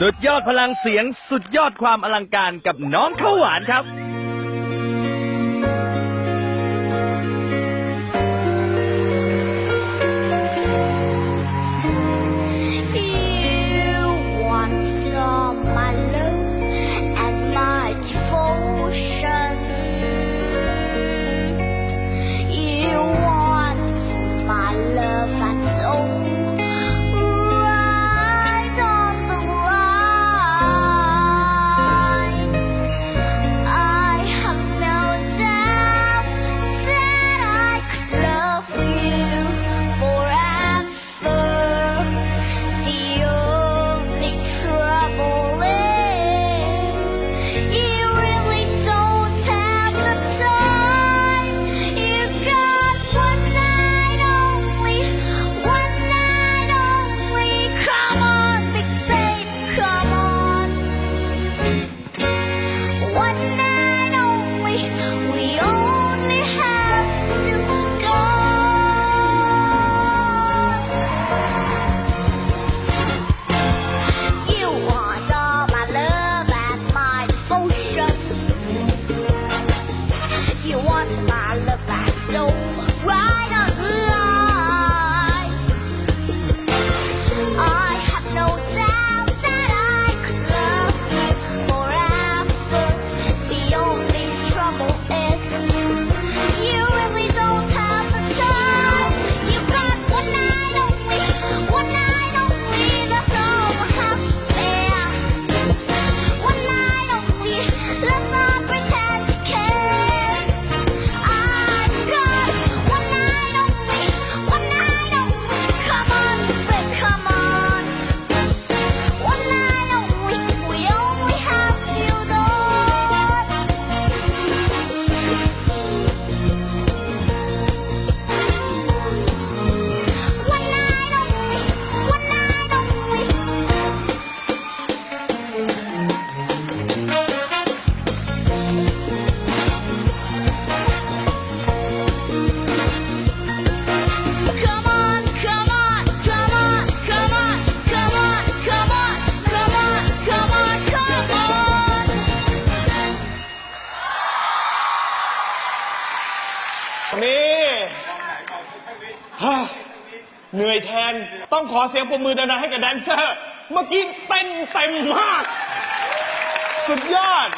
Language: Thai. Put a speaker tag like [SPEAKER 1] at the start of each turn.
[SPEAKER 1] สุดยอดพลังเสียงสุดยอดความอลังการกับน้องข้าวหวานครับ
[SPEAKER 2] ฮ่าเหนื่อยแทน ต้องขอเสียงปรบมือดังๆให้กับแดนเซอร์ เมื่อกี้เต้นเต็มมาก สุดยอด